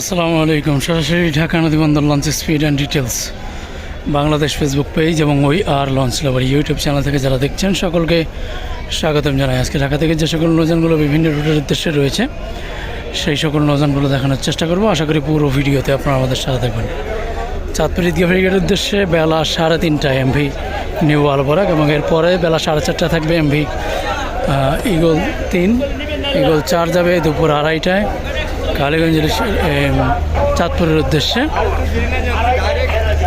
আসসালামু আলাইকুম। সরাসরি Dhaka নদীবন্দর launch speed and details Bangladesh Facebook page এবং ওই আর লঞ্চ লাভার ইউটিউব চ্যানেল থেকে যারা দেখছেন, সকলকে স্বাগতম জানাই। আজকে ঢাকা থেকে যে সকল নৌযানগুলো বিভিন্ন রুটের উদ্দেশ্যে রয়েছে, সেই সকল নৌযানগুলো দেখানোর চেষ্টা করব। আশা করি পুরো ভিডিওতে আপনারা আমাদের সাথে থাকবেন। চাঁদপুর ঈদগাহ ফেরিঘাটের উদ্দেশ্যে বেলা সাড়ে তিনটায় এমভি নিউ আলবরাক এবং এরপরে বেলা সাড়ে চারটায় থাকবে এমভি ইগল তিন। ইগল চার যাবে দুপুর আড়াইটায়। কালীগঞ্জের চাঁদপুরের উদ্দেশ্যে।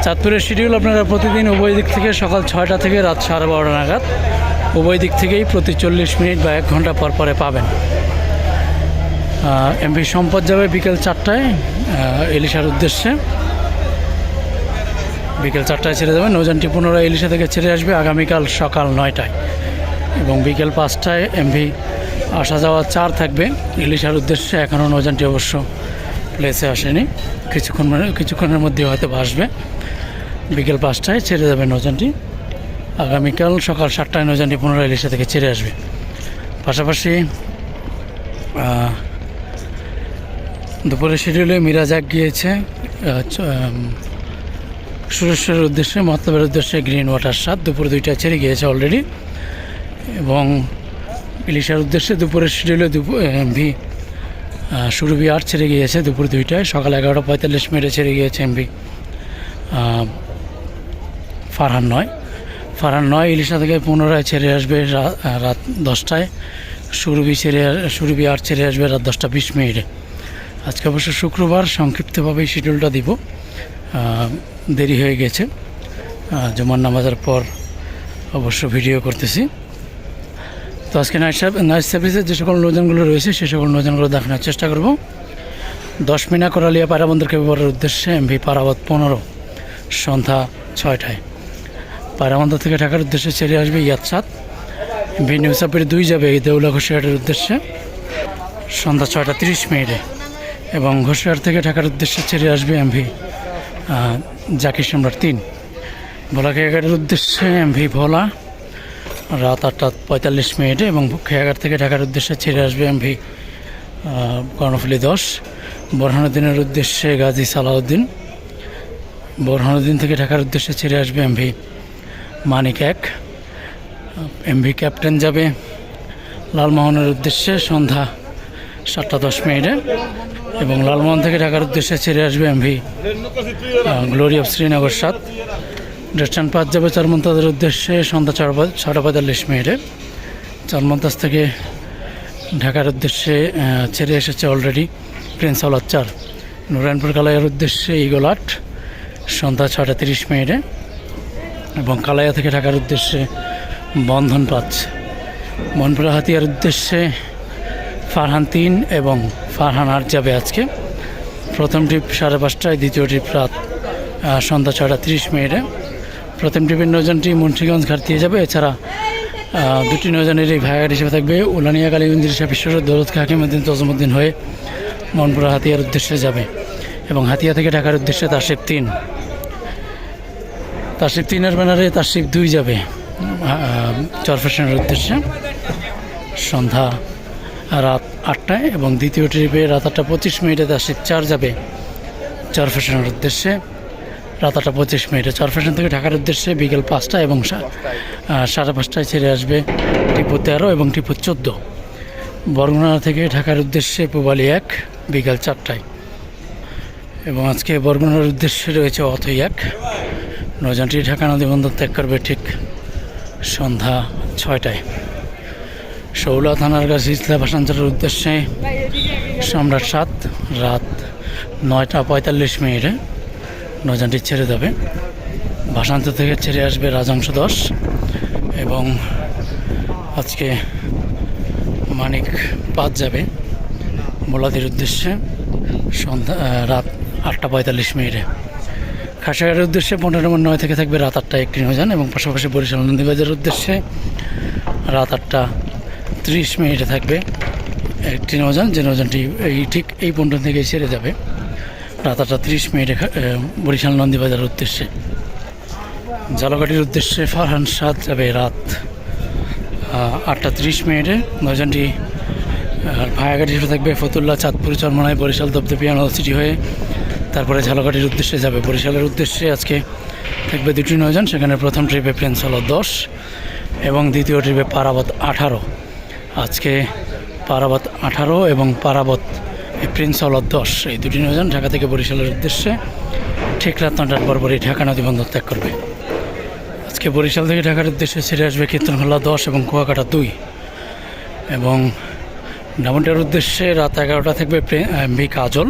চাঁদপুরের শিডিউল আপনারা প্রতিদিন উভয় দিক থেকে সকাল ছয়টা থেকে রাত সাড়ে বারোটা নাগাদ, উভয় দিক থেকেই প্রতি চল্লিশ মিনিট বা এক ঘণ্টা পর পরে পাবেন। এমভি সম্পদ যাবে বিকেল চারটায় এলিশার উদ্দেশ্যে। বিকেল চারটায় ছেড়ে যাবে নৌযানটি পুনরায় ইলিশা থেকে ছেড়ে আসবে আগামীকাল সকাল নয়টায় এবং বিকেল পাঁচটায় এমভি আসা যাওয়া চার থাকবে। ইলিশার উদ্দেশ্যে এখনও নৌযানটি অবশ্য প্লেসে আসেনি। কিছুক্ষণ মানে কিছুক্ষণের মধ্যে হয়তো আসবে। বিকেল পাঁচটায় ছেড়ে যাবে নৌযানটি। আগামীকাল সকাল সাতটায় নৌযানটি পুনরায় ইলিশা থেকে ছেড়ে আসবে। পাশাপাশি দুপুরের শিডিউলে মিরাজাক গিয়েছে। সুরেশ্বরের উদ্দেশ্যে মতলবের উদ্দেশ্যে গ্রিন ওয়াটার সাত দুপুর দুইটা ছেড়ে গিয়েছে অলরেডি এবং ইলিশার উদ্দেশ্যে দুপুরের শিডিউলে এমভি সুরভি আট ছেড়ে গিয়েছে দুপুর দুইটায়। সকাল এগারোটা পঁয়তাল্লিশ মিনিটে ছেড়ে গিয়েছে এমভি ফারহান নয়। ফারহান নয়, ইলিশা থেকে পুনরায় ছেড়ে আসবে রাত দশটায়। সুরভি ছেড়ে, সুরভি আট ছেড়ে আসবে রাত দশটা বিশ মিনিটে। আজকে অবশ্য শুক্রবার, সংক্ষিপ্তভাবেই শিডিউলটা দিব। দেরি হয়ে গেছে। জুমার নামাজের পর অবশ্য ভিডিও করতেছি। তো আজকে নাইট নাইট সার্ভিসের যে সকল নৌযানগুলো রয়েছে, সে সকল নৌযানগুলো দেখানোর চেষ্টা করব। দশ মিনা করালিয়া পায়রাবন্দরকে ব্যবহারের উদ্দেশ্যে এমভি পারাবত পনেরো, সন্ধ্যা ছয়টায়। পায়রাবন্দর থেকে ঢাকার উদ্দেশ্যে ছেড়ে আসবে ইয়াতসাত এমভি নিউসাপের দুই যাবে এই দেউলা ঘোষিয়াটের উদ্দেশ্যে। সন্ধ্যা ছয়টা তিরিশ মিনিটে। এবং ঘোষিয়ার থেকে ঢাকার উদ্দেশ্যে ছেড়ে আসবে এমভি জাকির সম্রাট তিন। ভোলা খেয়াঘাটের উদ্দেশ্যে এমভি ভোলা রাত আটটা পঁয়তাল্লিশ মিনিটে এবং খেয়াঘাট থেকে ঢাকার উদ্দেশ্যে ছেড়ে আসবে এমভি কর্ণফুলি দশ। বোরহানুদ্দিনের উদ্দেশ্যে গাজী সালাউদ্দিন। বোরহানুদ্দিন থেকে ঢাকার উদ্দেশ্যে ছেড়ে আসবে এমভি মানিক এক। এমভি ক্যাপ্টেন যাবে লালমোহনের উদ্দেশ্যে সন্ধ্যা সাতটা দশ মিনিটে এবং লালমোহন থেকে ঢাকার উদ্দেশ্যে ছেড়ে আসবে এমভি গ্লোরি অফ শ্রীনগর সাত। ডেস্টান পাঁচ যাবে চারমন্তাজের উদ্দেশ্যে সন্ধ্যা ছটা পঁয়তাল্লিশ মিনিটে। চারমন্তাজ থেকে ঢাকার উদ্দেশ্যে ছেড়ে এসেছে অলরেডি প্রিন্স আওলাদ চার নারায়ণপুর কালাইয়ার উদ্দেশ্যে ইগল আট সন্ধ্যা ছটা তিরিশ মিনিটে। এবং কালাইয়া থেকে ঢাকার উদ্দেশ্যে বন্ধন পাঁচ। মনপুরা হাতিয়ার উদ্দেশ্যে ফারহান তিন এবং ফারহান আট যাবে আজকে। প্রথম ট্রিপ সাড়ে পাঁচটায়, দ্বিতীয় ট্রিপ রাত সন্ধ্যা ছটা তিরিশ মিনিটে। প্রথম ট্রিপের নৌযানটি মুন্সিগঞ্জ ঘাট দিয়ে যাবে। এছাড়া দুটি নৌযানের এই ভাইঘাট হিসেবে থাকবে উলানিয়া কালীগঞ্জ হিসাবে বিশ্বর দৌলত হাকিমুদ্দিন তজমুদ্দিন হয়ে মনপুরা হাতিয়ার উদ্দেশ্যে যাবে এবং হাতিয়া থেকে ঢাকার উদ্দেশ্যে তারশিব তিন। তারশিব তিনের ব্যানারে তারশিব দুই যাবে চরফেশনের উদ্দেশ্যে। সন্ধ্যা রাত আটটায় এবং দ্বিতীয় ট্রিপে রাত আটটা পঁচিশ মিনিটে তারশিব চার যাবে চরফেশনের উদ্দেশ্যে। রাত আটটা পঁচিশ মিনিটে। চরফেশন থেকে ঢাকার উদ্দেশ্যে বিকেল পাঁচটা এবং সাড়ে পাঁচটায় ছেড়ে আসবে টিপু তেরো এবং টিপু চোদ্দ। বরগুনা থেকে ঢাকার উদ্দেশ্যে পুবালি এক, বিকাল চারটায়। এবং আজকে বরগুনার উদ্দেশ্যে রয়েছে অথই এক। নৌযানটি ঢাকা নদী বন্দর ত্যাগ করবে ঠিক সন্ধ্যা ছয়টায়। শৌলা থানার কাছে ইসলা ভাষাঞ্চলের উদ্দেশ্যে সম্রাট সাত, রাত নয়টা পঁয়তাল্লিশ মিনিটে। নৌযানটি ছেড়ে দেবে। ভাষান্তর থেকে ছেড়ে আসবে রাজাংশ দশ এবং আজকে মানিক পাঁচ যাবে মোলাদির উদ্দেশ্যে সন্ধ্যা রাত আটটা পঁয়তাল্লিশ মিনিটে। খাসাগারের উদ্দেশ্যে পনেরো নম্বর নয় থেকে থাকবে রাত আটটা একটি নৌযান এবং পাশাপাশি বরিশাল নন্দীবাজারের উদ্দেশ্যে রাত আটটা ত্রিশ মিনিটে থাকবে একটি নৌযান যে নৌযানটি এই ঠিক এই পন্টন থেকে ছেড়ে যাবে। রাত আটটা ত্রিশ মিনিটে বরিশাল নন্দীবাজারের উদ্দেশ্যে। জালকাটির উদ্দেশ্যে ফারহান সাত যাবে রাত আটটা ত্রিশ মিনিটে। নৌযানটি আর ভায়াঘাটি শুরু থাকবে ফতুল্লা, চাঁদপুর চরমনায় বরিশাল দপদপিয়া সিটি হয়ে তারপরে ঝালকাঠির উদ্দেশ্যে যাবে। বরিশালের উদ্দেশ্যে আজকে থাকবে দুটি নয়জন, সেখানে প্রথম ট্রিপে প্রিন্স হলো দশ এবং দ্বিতীয় ট্রিপে পারাবত আঠারো। আজকে পারাবত আঠারো এবং পারাবত প্রিন্স হল দশ, এই দুটি নয়জন ঢাকা থেকে বরিশালের উদ্দেশ্যে ঠিক রাত নটার পরপরই ঢাকা নদী বন্দর ত্যাগ করবে। আজকে বরিশাল থেকে ঢাকার উদ্দেশ্যে ছেড়ে আসবে কীর্তনখোলা দশ এবং কুয়াকাটা দুই। এবং ডামনটার উদ্দেশ্যে রাত এগারোটা থাকবে বি কাজল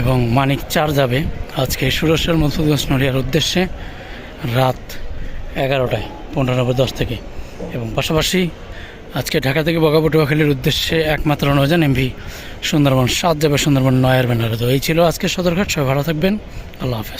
এবং মানিক চার যাবে। আজকে সুরেশ্বর মসুদগঞ্জ নড়িয়ার উদ্দেশ্যে রাত এগারোটায়, পনেরো নম্বর দশ থেকে। এবং পাশাপাশি আজকে ঢাকা থেকে বগাপটুয়াখালীর উদ্দেশ্যে একমাত্র নজান এমভি, সুন্দরবন সাত যাবে সুন্দরবন নয়ের ব্যানারে। তো এই ছিল আজকে সদরঘাট। সবাই ভালো থাকবেন। আল্লাহ হাফেজ।